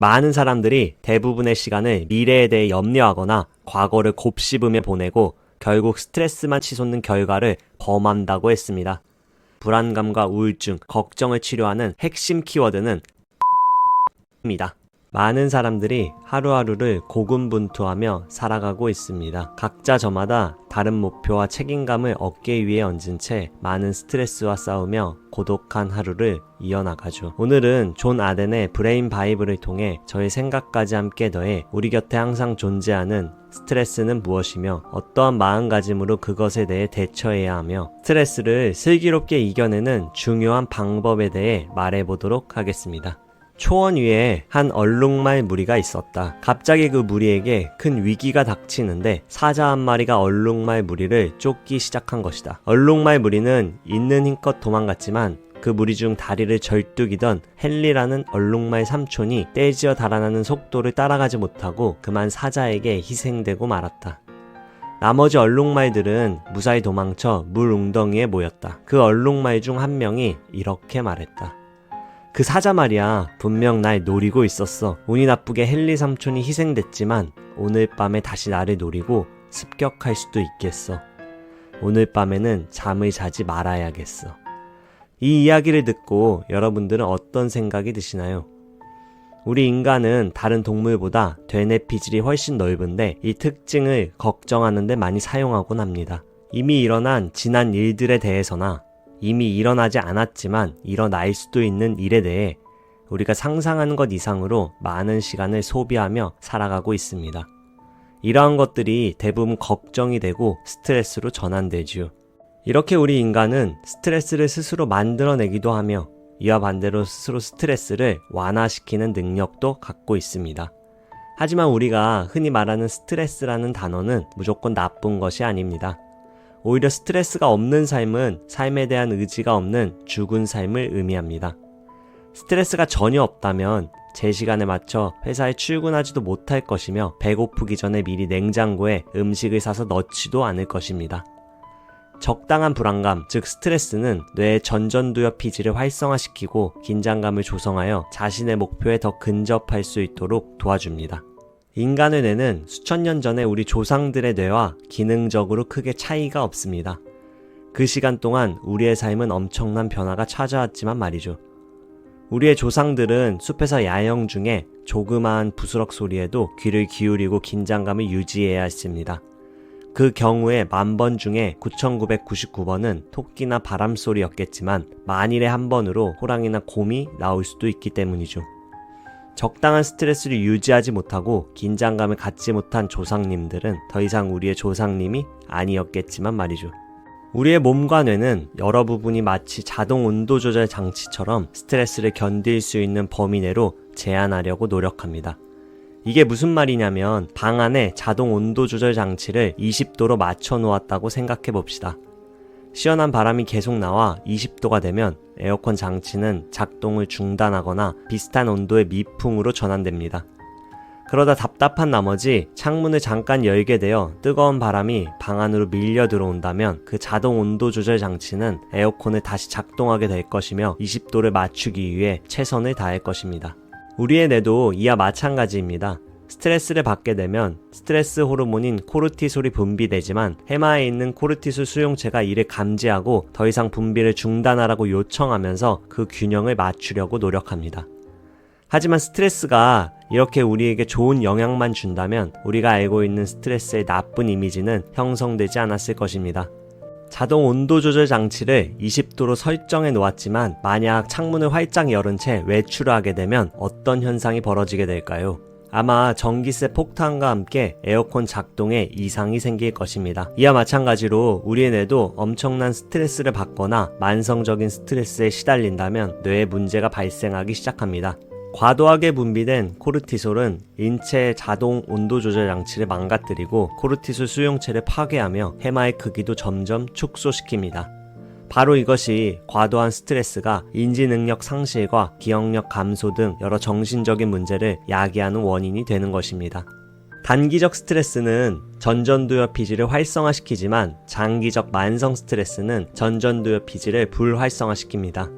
많은 사람들이 대부분의 시간을 미래에 대해 염려하거나 과거를 곱씹으며 보내고 결국 스트레스만 치솟는 결과를 범한다고 했습니다. 불안감과 우울증, 걱정을 치료하는 핵심 키워드는 입니다. 많은 사람들이 하루하루를 고군분투하며 살아가고 있습니다. 각자 저마다 다른 목표와 책임감을 어깨 위에 얹은 채 많은 스트레스와 싸우며 고독한 하루를 이어나가죠. 오늘은 존 아덴의 브레인 바이블을 통해 저의 생각까지 함께 더해 우리 곁에 항상 존재하는 스트레스는 무엇이며 어떠한 마음가짐으로 그것에 대해 대처해야 하며 스트레스를 슬기롭게 이겨내는 중요한 방법에 대해 말해보도록 하겠습니다. 초원 위에 한 얼룩말 무리가 있었다. 갑자기 그 무리에게 큰 위기가 닥치는데 사자 한 마리가 얼룩말 무리를 쫓기 시작한 것이다. 얼룩말 무리는 있는 힘껏 도망갔지만 그 무리 중 다리를 절뚝이던 헨리라는 얼룩말 삼촌이 떼지어 달아나는 속도를 따라가지 못하고 그만 사자에게 희생되고 말았다. 나머지 얼룩말들은 무사히 도망쳐 물 웅덩이에 모였다. 그 얼룩말 중 한 명이 이렇게 말했다. 그 사자 말이야 분명 날 노리고 있었어. 운이 나쁘게 헨리 삼촌이 희생됐지만 오늘 밤에 다시 나를 노리고 습격할 수도 있겠어. 오늘 밤에는 잠을 자지 말아야겠어. 이 이야기를 듣고 여러분들은 어떤 생각이 드시나요? 우리 인간은 다른 동물보다 되뇌 피질이 훨씬 넓은데 이 특징을 걱정하는데 많이 사용하곤 합니다. 이미 일어난 지난 일들에 대해서나 이미 일어나지 않았지만 일어날 수도 있는 일에 대해 우리가 상상하는 것 이상으로 많은 시간을 소비하며 살아가고 있습니다. 이러한 것들이 대부분 걱정이 되고 스트레스로 전환되지요. 이렇게 우리 인간은 스트레스를 스스로 만들어내기도 하며 이와 반대로 스스로 스트레스를 완화시키는 능력도 갖고 있습니다. 하지만 우리가 흔히 말하는 스트레스라는 단어는 무조건 나쁜 것이 아닙니다. 오히려 스트레스가 없는 삶은 삶에 대한 의지가 없는 죽은 삶을 의미합니다. 스트레스가 전혀 없다면 제 시간에 맞춰 회사에 출근하지도 못할 것이며 배고프기 전에 미리 냉장고에 음식을 사서 넣지도 않을 것입니다. 적당한 불안감, 즉 스트레스는 뇌의 전전두엽 피질을 활성화시키고 긴장감을 조성하여 자신의 목표에 더 근접할 수 있도록 도와줍니다. 인간의 뇌는 수천 년 전에 우리 조상들의 뇌와 기능적으로 크게 차이가 없습니다. 그 시간 동안 우리의 삶은 엄청난 변화가 찾아왔지만 말이죠. 우리의 조상들은 숲에서 야영 중에 조그마한 부스럭 소리에도 귀를 기울이고 긴장감을 유지해야 했습니다. 그 경우에 만 번 중에 9999번은 토끼나 바람 소리였겠지만 만일에 한 번으로 호랑이나 곰이 나올 수도 있기 때문이죠. 적당한 스트레스를 유지하지 못하고 긴장감을 갖지 못한 조상님들은 더 이상 우리의 조상님이 아니었겠지만 말이죠. 우리의 몸과 뇌는 여러 부분이 마치 자동 온도 조절 장치처럼 스트레스를 견딜 수 있는 범위 내로 제한하려고 노력합니다. 이게 무슨 말이냐면 방 안에 자동 온도 조절 장치를 20도로 맞춰 놓았다고 생각해 봅시다. 시원한 바람이 계속 나와 20도가 되면 에어컨 장치는 작동을 중단하거나 비슷한 온도의 미풍으로 전환됩니다. 그러다 답답한 나머지 창문을 잠깐 열게 되어 뜨거운 바람이 방 안으로 밀려 들어온다면 그 자동 온도 조절 장치는 에어컨을 다시 작동하게 될 것이며 20도를 맞추기 위해 최선을 다할 것입니다. 우리의 뇌도 이와 마찬가지입니다. 스트레스를 받게 되면 스트레스 호르몬인 코르티솔이 분비되지만 해마에 있는 코르티솔 수용체가 이를 감지하고 더 이상 분비를 중단하라고 요청하면서 그 균형을 맞추려고 노력합니다. 하지만 스트레스가 이렇게 우리에게 좋은 영향만 준다면 우리가 알고 있는 스트레스의 나쁜 이미지는 형성되지 않았을 것입니다. 자동 온도 조절 장치를 20도로 설정해 놓았지만 만약 창문을 활짝 열은 채 외출을 하게 되면 어떤 현상이 벌어지게 될까요? 아마 전기세 폭탄과 함께 에어컨 작동에 이상이 생길 것입니다. 이와 마찬가지로 우리의 뇌도 엄청난 스트레스를 받거나 만성적인 스트레스에 시달린다면 뇌에 문제가 발생하기 시작합니다. 과도하게 분비된 코르티솔은 인체의 자동 온도 조절 장치를 망가뜨리고 코르티솔 수용체를 파괴하며 해마의 크기도 점점 축소시킵니다. 바로 이것이 과도한 스트레스가 인지 능력 상실과 기억력 감소 등 여러 정신적인 문제를 야기하는 원인이 되는 것입니다. 단기적 스트레스는 전전두엽 피질을 활성화시키지만 장기적 만성 스트레스는 전전두엽 피질을 불활성화시킵니다.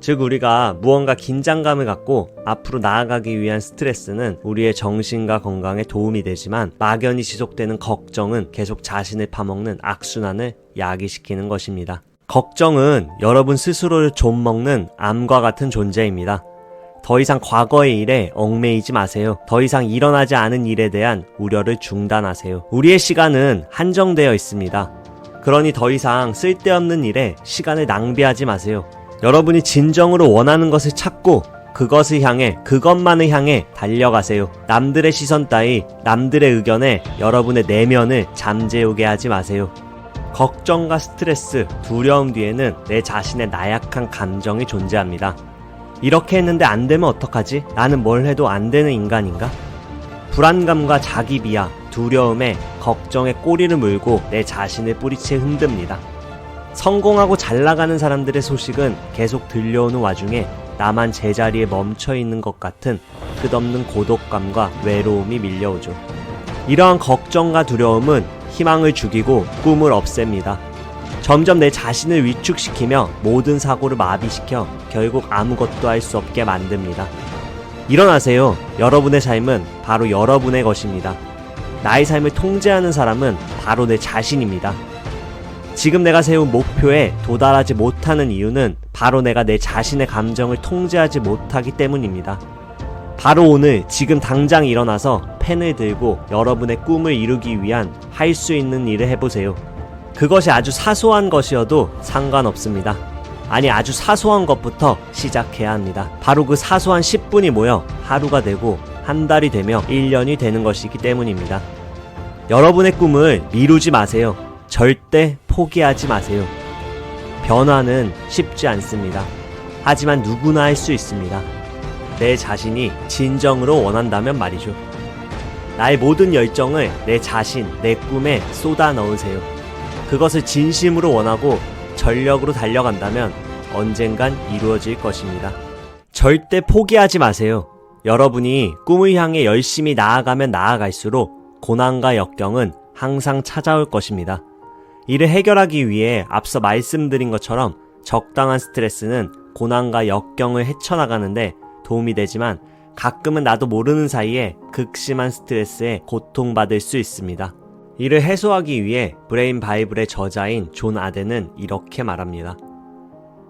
즉 우리가 무언가 긴장감을 갖고 앞으로 나아가기 위한 스트레스는 우리의 정신과 건강에 도움이 되지만 막연히 지속되는 걱정은 계속 자신을 파먹는 악순환을 야기시키는 것입니다. 걱정은 여러분 스스로를 좀먹는 암과 같은 존재입니다. 더 이상 과거의 일에 얽매이지 마세요. 더 이상 일어나지 않은 일에 대한 우려를 중단하세요. 우리의 시간은 한정되어 있습니다. 그러니 더 이상 쓸데없는 일에 시간을 낭비하지 마세요. 여러분이 진정으로 원하는 것을 찾고 그것을 향해 그것만을 향해 달려가세요. 남들의 시선 따위 남들의 의견에 여러분의 내면을 잠재우게 하지 마세요. 걱정과 스트레스, 두려움 뒤에는 내 자신의 나약한 감정이 존재합니다. 이렇게 했는데 안 되면 어떡하지? 나는 뭘 해도 안 되는 인간인가? 불안감과 자기 비하, 두려움에 걱정에 꼬리를 물고 내 자신을 뿌리채 흔듭니다. 성공하고 잘 나가는 사람들의 소식은 계속 들려오는 와중에 나만 제자리에 멈춰 있는 것 같은 끝없는 고독감과 외로움이 밀려오죠. 이러한 걱정과 두려움은 희망을 죽이고 꿈을 없앱니다. 점점 내 자신을 위축시키며 모든 사고를 마비시켜 결국 아무것도 할 수 없게 만듭니다. 일어나세요. 여러분의 삶은 바로 여러분의 것입니다. 나의 삶을 통제하는 사람은 바로 내 자신입니다. 지금 내가 세운 목표에 도달하지 못하는 이유는 바로 내가 내 자신의 감정을 통제하지 못하기 때문입니다. 바로 오늘 지금 당장 일어나서 펜을 들고 여러분의 꿈을 이루기 위한 할 수 있는 일을 해보세요. 그것이 아주 사소한 것이어도 상관없습니다. 아니 아주 사소한 것부터 시작해야 합니다. 바로 그 사소한 10분이 모여 하루가 되고 한 달이 되며 1년이 되는 것이기 때문입니다. 여러분의 꿈을 미루지 마세요. 절대 포기하지 마세요. 변화는 쉽지 않습니다. 하지만 누구나 할 수 있습니다. 내 자신이 진정으로 원한다면 말이죠. 나의 모든 열정을 내 자신, 내 꿈에 쏟아 넣으세요. 그것을 진심으로 원하고 전력으로 달려간다면 언젠간 이루어질 것입니다. 절대 포기하지 마세요. 여러분이 꿈을 향해 열심히 나아가면 나아갈수록 고난과 역경은 항상 찾아올 것입니다. 이를 해결하기 위해 앞서 말씀드린 것처럼 적당한 스트레스는 고난과 역경을 헤쳐나가는데 도움이 되지만 가끔은 나도 모르는 사이에 극심한 스트레스에 고통받을 수 있습니다. 이를 해소하기 위해 브레인 바이블의 저자인 존 아덴은 이렇게 말합니다.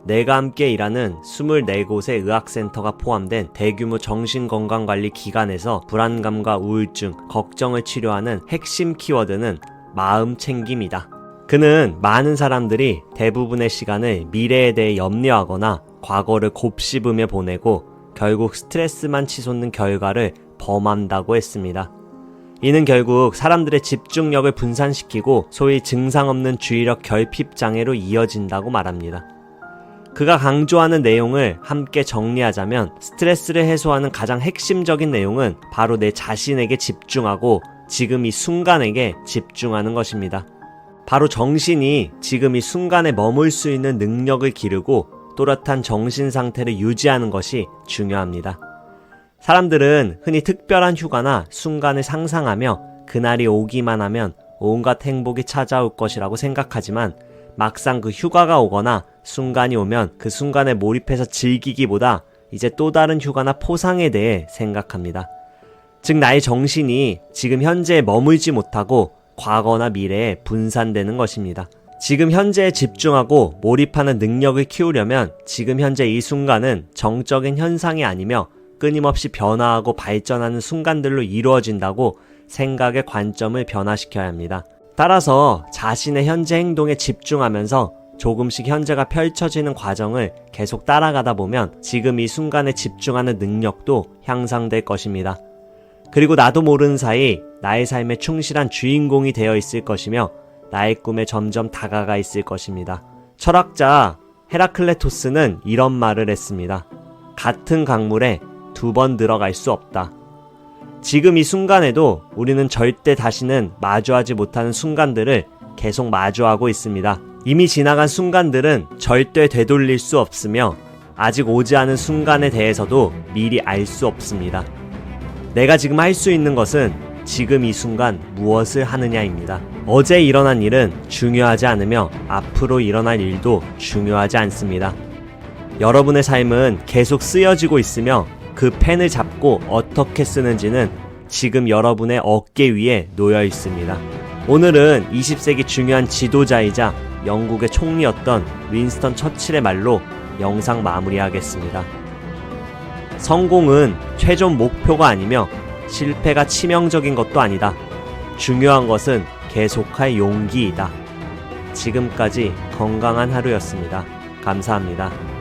내가 함께 일하는 24곳의 의학센터가 포함된 대규모 정신건강관리 기관에서 불안감과 우울증, 걱정을 치료하는 핵심 키워드는 마음 챙김이다. 그는 많은 사람들이 대부분의 시간을 미래에 대해 염려하거나 과거를 곱씹으며 보내고 결국 스트레스만 치솟는 결과를 범한다고 했습니다. 이는 결국 사람들의 집중력을 분산시키고 소위 증상 없는 주의력 결핍 장애로 이어진다고 말합니다. 그가 강조하는 내용을 함께 정리하자면 스트레스를 해소하는 가장 핵심적인 내용은 바로 내 자신에게 집중하고 지금 이 순간에게 집중하는 것입니다. 바로 정신이 지금 이 순간에 머물 수 있는 능력을 기르고 또렷한 정신 상태를 유지하는 것이 중요합니다. 사람들은 흔히 특별한 휴가나 순간을 상상하며 그날이 오기만 하면 온갖 행복이 찾아올 것이라고 생각하지만 막상 그 휴가가 오거나 순간이 오면 그 순간에 몰입해서 즐기기보다 이제 또 다른 휴가나 포상에 대해 생각합니다. 즉 나의 정신이 지금 현재에 머물지 못하고 과거나 미래에 분산되는 것입니다. 지금 현재에 집중하고 몰입하는 능력을 키우려면 지금 현재 이 순간은 정적인 현상이 아니며 끊임없이 변화하고 발전하는 순간들로 이루어진다고 생각의 관점을 변화시켜야 합니다. 따라서 자신의 현재 행동에 집중하면서 조금씩 현재가 펼쳐지는 과정을 계속 따라가다 보면 지금 이 순간에 집중하는 능력도 향상될 것입니다. 그리고 나도 모르는 사이 나의 삶에 충실한 주인공이 되어 있을 것이며 나의 꿈에 점점 다가가 있을 것입니다. 철학자 헤라클레토스는 이런 말을 했습니다. 같은 강물에 두 번 들어갈 수 없다. 지금 이 순간에도 우리는 절대 다시는 마주하지 못하는 순간들을 계속 마주하고 있습니다. 이미 지나간 순간들은 절대 되돌릴 수 없으며 아직 오지 않은 순간에 대해서도 미리 알 수 없습니다. 내가 지금 할 수 있는 것은 지금 이 순간 무엇을 하느냐입니다. 어제 일어난 일은 중요하지 않으며 앞으로 일어날 일도 중요하지 않습니다. 여러분의 삶은 계속 쓰여지고 있으며 그 펜을 잡고 어떻게 쓰는지는 지금 여러분의 어깨 위에 놓여 있습니다. 오늘은 20세기 중요한 지도자이자 영국의 총리였던 윈스턴 처칠의 말로 영상 마무리하겠습니다. 성공은 최종 목표가 아니며 실패가 치명적인 것도 아니다. 중요한 것은 계속할 용기이다. 지금까지 건강한 하루였습니다. 감사합니다.